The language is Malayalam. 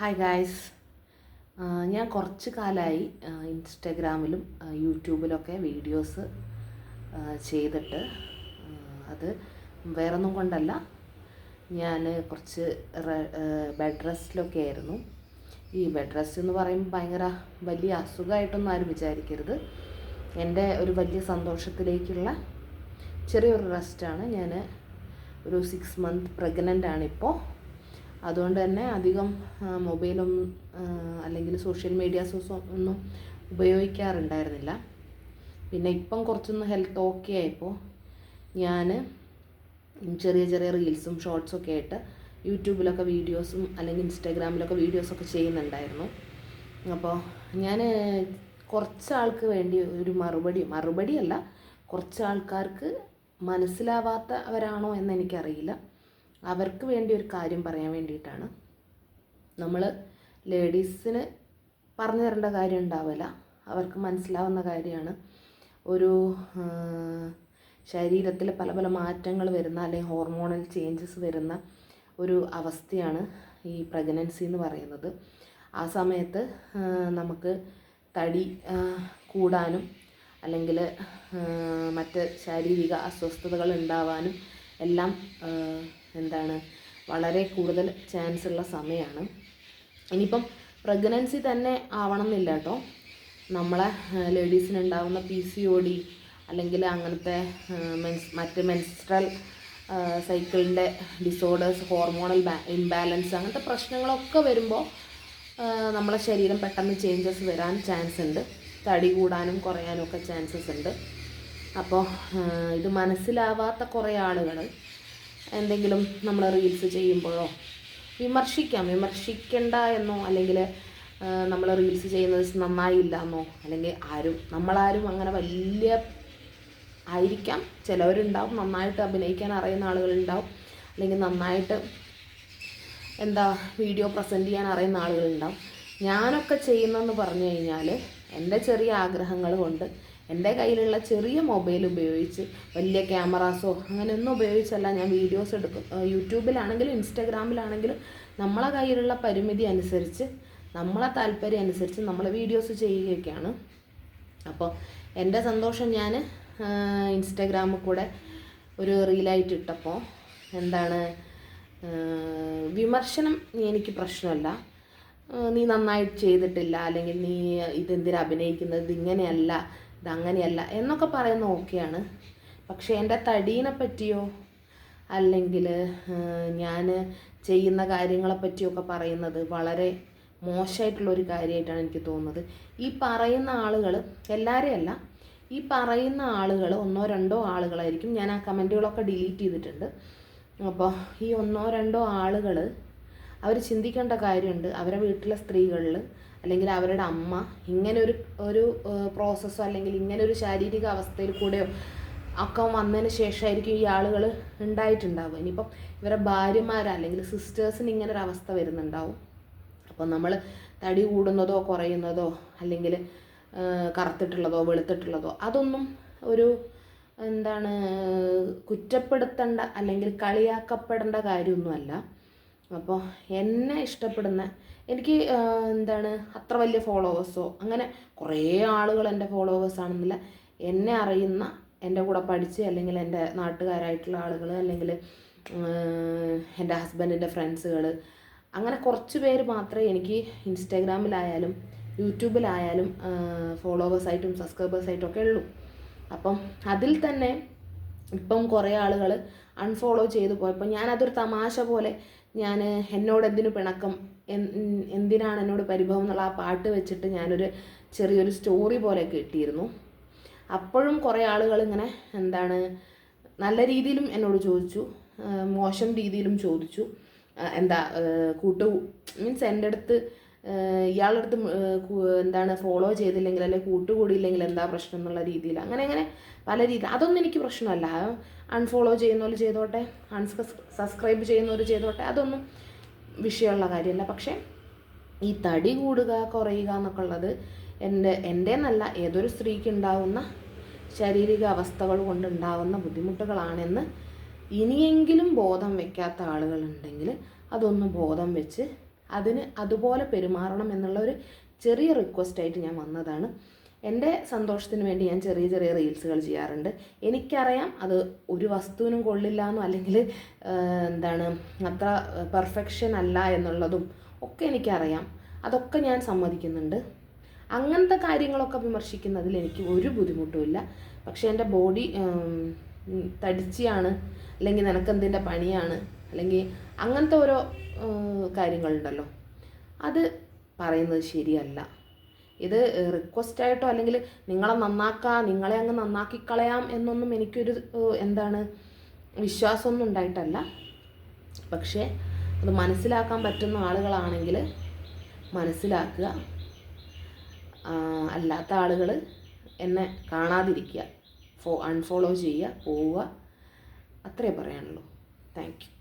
ഹായ് ഗായ്സ് ഞാൻ കുറച്ച് കാലമായി ഇൻസ്റ്റഗ്രാമിലും യൂട്യൂബിലൊക്കെ വീഡിയോസ് ചെയ്തിട്ട് അത് വേറൊന്നും കൊണ്ടല്ല. ഞാൻ കുറച്ച് ബെഡ് റെസ്റ്റിലൊക്കെ ആയിരുന്നു. ഈ ബെഡ് റെസ്റ്റ് എന്ന് പറയുമ്പോൾ ഭയങ്കര വലിയ അസുഖമായിട്ടൊന്നും ആരും വിചാരിക്കരുത്. എന്റെ ഒരു വലിയ സന്തോഷത്തിലേക്കുള്ള ചെറിയൊരു റെസ്റ്റാണ് ഞാൻ ഒരു സിക്സ് മന്ത് പ്രഗ്നന്റ് ആണിപ്പോൾ അതുകൊണ്ട് തന്നെ അധികം മൊബൈലും മൊബൈലൊന്നും അല്ലെങ്കിൽ സോഷ്യൽ മീഡിയാസൊന്നും ഒന്നും ഉപയോഗിക്കാറുണ്ടായിരുന്നില്ല. പിന്നെ ഇപ്പം കുറച്ചൊന്ന് ഹെൽത്ത് ഓക്കെ ആയപ്പോൾ ഞാൻ ചെറിയ ചെറിയ റീൽസും ഷോർട്സും ഒക്കെ ആയിട്ട് യൂട്യൂബിലൊക്കെ വീഡിയോസും അല്ലെങ്കിൽ ഇൻസ്റ്റാഗ്രാമിലൊക്കെ വീഡിയോസൊക്കെ ചെയ്യുന്നുണ്ടായിരുന്നു. അപ്പോൾ ഞാൻ കുറച്ച് ആൾക്ക് വേണ്ടി ഒരു മറുപടി മറുപടിയല്ല കുറച്ച് ആൾക്കാർക്ക് മനസ്സിലാവാത്തവരാണോ എന്ന് എനിക്കറിയില്ല. അവർക്ക് വേണ്ടി ഒരു കാര്യം പറയാൻ വേണ്ടിയിട്ടാണ്. നമ്മൾ ലേഡീസിന് പറഞ്ഞു തരേണ്ട കാര്യം ഉണ്ടാവില്ല. അവർക്ക് മനസ്സിലാവുന്ന കാര്യമാണ്. ഒരു ശരീരത്തിൽ പല പല മാറ്റങ്ങൾ വരുന്ന അല്ലെങ്കിൽ ഹോർമോണൽ ചേഞ്ചസ് വരുന്ന ഒരു അവസ്ഥയാണ് ഈ പ്രഗ്നൻസി എന്ന് പറയുന്നത്. ആ സമയത്ത് നമുക്ക് തടി കൂടാനും അല്ലെങ്കിൽ മറ്റ് ശാരീരിക അസ്വസ്ഥതകൾ ഉണ്ടാവാനും എല്ലാം എന്താണ് വളരെ കൂടുതൽ ചാൻസ് ഉള്ള സമയമാണ് ഇനിയിപ്പം പ്രഗ്നൻസി തന്നെ ആവണം എന്നില്ല കേട്ടോ. നമ്മളെ ലേഡീസിന് ഉണ്ടാകുന്ന പി സി ഒ ഡി അല്ലെങ്കിൽ അങ്ങനത്തെ മെൻസ് മറ്റ് മെൻസ്ട്രൽ സൈക്കിളിന്റെ ഡിസോർഡേഴ്സ് ഹോർമോണൽ ഇംബാലൻസ് അങ്ങനത്തെ പ്രശ്നങ്ങളൊക്കെ വരുമ്പോൾ നമ്മളെ ശരീരം പെട്ടെന്ന് ചേഞ്ചസ് വരാൻ ചാൻസ് ഉണ്ട്. തടി കൂടാനും കുറയാനും ഒക്കെ ചാൻസസ് ഉണ്ട്. അപ്പോൾ ഇത് മനസ്സിലാവാത്ത കുറേ ആളുകൾ എന്തെങ്കിലും നമ്മൾ റീൽസ് ചെയ്യുമ്പോഴോ? വിമർശിക്കാം. വിമർശിക്കേണ്ട എന്നോ അല്ലെങ്കിൽ നമ്മൾ റീൽസ് ചെയ്യുന്നത് നന്നായില്ല എന്നോ അല്ലെങ്കിൽ ആരും നമ്മളാരും അങ്ങനെ വലിയ ആയിരിക്കാം. ചിലവരുണ്ടാവും. നന്നായിട്ട് അഭിനയിക്കാൻ അറിയുന്ന ആളുകളുണ്ടാവും. അല്ലെങ്കിൽ നന്നായിട്ട് എന്താ വീഡിയോ പ്രസന്റ് ചെയ്യാൻ അറിയുന്ന ആളുകളുണ്ടാവും. ഞാനൊക്കെ ചെയ്യുന്നതെന്ന് പറഞ്ഞു കഴിഞ്ഞാൽ എന്റെ ചെറിയ ആഗ്രഹങ്ങൾ കൊണ്ട് എന്റെ കയ്യിലുള്ള ചെറിയ മൊബൈൽ ഉപയോഗിച്ച് വലിയ ക്യാമറാസോ അങ്ങനെയൊന്നും ഉപയോഗിച്ചല്ല. ഞാൻ വീഡിയോസ് എടുക്കും. യൂട്യൂബിലാണെങ്കിലും ഇൻസ്റ്റാഗ്രാമിലാണെങ്കിലും നമ്മളെ കയ്യിലുള്ള പരിമിതി അനുസരിച്ച് നമ്മളെ താല്പര്യം അനുസരിച്ച് നമ്മൾ വീഡിയോസ് ചെയ്യുകയൊക്കെയാണ്. അപ്പോൾ എന്റെ സന്തോഷം ഞാൻ ഇൻസ്റ്റാഗ്രാമിൽ കൂടെ ഒരു റീലായിട്ട് ഇട്ടപ്പോൾ എന്താണ് വിമർശനം എനിക്ക് പ്രശ്നമല്ല. നീ നന്നായിട്ട് ചെയ്തിട്ടില്ല അല്ലെങ്കിൽ നീ ഇതെന്തിനാ അഭിനയിക്കുന്നത് ഇതിങ്ങനെയല്ല. ഇതങ്ങനെയല്ല എന്നൊക്കെ പറയുന്ന ഓക്കെയാണ്. പക്ഷേ എന്റെ തടീനെ പറ്റിയോ? അല്ലെങ്കിൽ ഞാൻ ചെയ്യുന്ന കാര്യങ്ങളെ പറ്റിയൊക്കെ പറയുന്നത് വളരെ മോശമായിട്ടുള്ളൊരു കാര്യമായിട്ടാണ് എനിക്ക് തോന്നുന്നത്. ഈ പറയുന്ന ആളുകൾ എല്ലാവരെയും അല്ല ഈ പറയുന്ന ആളുകൾ ഒന്നോ രണ്ടോ ആളുകളായിരിക്കും ഞാൻ ആ കമന്റുകളൊക്കെ ഡിലീറ്റ് ചെയ്തിട്ടുണ്ട്. അപ്പോൾ ഈ ഒന്നോ രണ്ടോ ആളുകൾ അവർ ചിന്തിക്കേണ്ട കാര്യമുണ്ട്. അവരുടെ വീട്ടിലെ സ്ത്രീകളിൽ അല്ലെങ്കിൽ അവരുടെ അമ്മ ഇങ്ങനെ ഒരു ഒരു പ്രോസസ്സോ അല്ലെങ്കിൽ ഇങ്ങനെ ഒരു ശാരീരിക അവസ്ഥയിൽ കൂടെയോ ഒക്കെ വന്നതിന് ശേഷമായിരിക്കും ഈ ആളുകൾ ഉണ്ടായിട്ടുണ്ടാവുക. ഇനിയിപ്പം ഇവരുടെ ഭാര്യമാർ അല്ലെങ്കിൽ സിസ്റ്റേഴ്സിന് ഇങ്ങനെ ഒരു അവസ്ഥ വരുന്നുണ്ടാവും. അപ്പം നമ്മൾ തടി കൂടുന്നതോ കുറയുന്നതോ അല്ലെങ്കിൽ കറുത്തിട്ടുള്ളതോ വെളുത്തിട്ടുള്ളതോ അതൊന്നും ഒരു എന്താണ് കുറ്റപ്പെടുത്തേണ്ട അല്ലെങ്കിൽ കളിയാക്കപ്പെടേണ്ട കാര്യമൊന്നുമല്ല. അപ്പോൾ എന്നെ ഇഷ്ടപ്പെടുന്ന എനിക്ക് എന്താണ് അത്ര വലിയ ഫോളോവേഴ്സോ അങ്ങനെ കുറേ ആളുകൾ എന്റെ ഫോളോവേഴ്സ് ആണെന്നില്ല. എന്നെ അറിയുന്ന എന്റെ കൂടെ പഠിച്ച് അല്ലെങ്കിൽ എന്റെ നാട്ടുകാരായിട്ടുള്ള ആളുകൾ അല്ലെങ്കിൽ എന്റെ ഹസ്ബൻഡിന്റെ ഫ്രണ്ട്സുകൾ അങ്ങനെ കുറച്ച് പേര് മാത്രമേ എനിക്ക് ഇൻസ്റ്റാഗ്രാമിലായാലും യൂട്യൂബിലായാലും ഫോളോവേഴ്സായിട്ടും സബ്സ്ക്രൈബേഴ്സായിട്ടും ഒക്കെ ഉള്ളൂ. അപ്പം അതിൽ തന്നെ ഇപ്പം കുറേ ആളുകൾ അൺഫോളോ ചെയ്തു പോയപ്പോൾ ഞാനതൊരു തമാശ പോലെ ഞാൻ എന്നോട് എന്തിനു പിണക്കം? എന്തിനാണ് എന്നോട് പരിഭവം എന്നുള്ള ആ പാട്ട് വെച്ചിട്ട് ഞാനൊരു ചെറിയൊരു സ്റ്റോറി പോലെ കിട്ടിയിരുന്നു. അപ്പോഴും കുറേ ആളുകൾ ഇങ്ങനെ എന്താണ് നല്ല രീതിയിലും എന്നോട് ചോദിച്ചു മോശം രീതിയിലും ചോദിച്ചു. എന്താ കൂട്ടു മീൻസ് എന്റെ അടുത്ത് ഇയാളുടെ അടുത്ത് എന്താണ് ഫോളോ ചെയ്തില്ലെങ്കിൽ അല്ലെങ്കിൽ കൂട്ടുകൂടിയില്ലെങ്കിൽ എന്താ പ്രശ്നം എന്നുള്ള രീതിയിൽ. അങ്ങനെ അങ്ങനെ പല രീതി. അതൊന്നും എനിക്ക് പ്രശ്നമല്ല. അൺഫോളോ ചെയ്യുന്നവർ ചെയ്തോട്ടെ അൺസബ്സ്ക്രൈബ് ചെയ്യുന്നവർ ചെയ്തോട്ടെ അതൊന്നും വിഷയമുള്ള കാര്യമല്ല. പക്ഷേ ഈ തടി കൂടുക കുറയുക എന്നൊക്കെ ഉള്ളത് എന്റെ എന്റെ എന്നല്ല ഏതൊരു സ്ത്രീക്ക് ഉണ്ടാവുന്ന ശാരീരിക അവസ്ഥകൾ കൊണ്ടുണ്ടാവുന്ന ബുദ്ധിമുട്ടുകളാണെന്ന് ഇനിയെങ്കിലും ബോധം വയ്ക്കാത്ത ആളുകളുണ്ടെങ്കിൽ അതൊന്ന് ബോധം വെച്ച് അതിന് അതുപോലെ പെരുമാറണം എന്നുള്ള ഒരു ചെറിയ റിക്വസ്റ്റായിട്ട് ഞാൻ വന്നതാണ്. എന്റെ സന്തോഷത്തിന് വേണ്ടി ഞാൻ ചെറിയ ചെറിയ റീൽസുകൾ ചെയ്യാറുണ്ട്. എനിക്കറിയാം അത് ഒരു വസ്തുവിനും കൊള്ളില്ല എന്നും അല്ലെങ്കിൽ എന്താണ് അത്ര പെർഫെക്ഷൻ അല്ല എന്നുള്ളതും ഒക്കെ എനിക്കറിയാം. അതൊക്കെ ഞാൻ സമ്മതിക്കുന്നുണ്ട്. അങ്ങനത്തെ കാര്യങ്ങളൊക്കെ വിമർശിക്കുന്നതിൽ എനിക്ക് ഒരു ബുദ്ധിമുട്ടുമില്ല പക്ഷേ എന്റെ ബോഡി തടിച്ചിയാണ് അല്ലെങ്കിൽ നിനക്കെന്തിന്റെ പണിയാണ് അല്ലെങ്കിൽ അങ്ങനത്തെ ഓരോ കാര്യങ്ങളുണ്ടല്ലോ. അത് പറയുന്നത് ശരിയല്ല. ഇത് റിക്വസ്റ്റ് ആയിട്ടോ അല്ലെങ്കിൽ നിങ്ങളെ നന്നാക്കാം നിങ്ങളെ അങ്ങ് നന്നാക്കി കളയാം എന്നൊന്നും എനിക്കൊരു എന്താണ് വിശ്വാസമൊന്നും ഉണ്ടായിട്ടല്ല. പക്ഷേ അത് മനസ്സിലാക്കാൻ പറ്റുന്ന ആളുകളാണെങ്കിൽ മനസ്സിലാക്കുക. അല്ലാത്ത ആളുകൾ എന്നെ കാണാതിരിക്കുക. ഫോ അൺഫോളോ ചെയ്യുക പോവുക. അത്രേ പറയാനുള്ളൂ. Thank you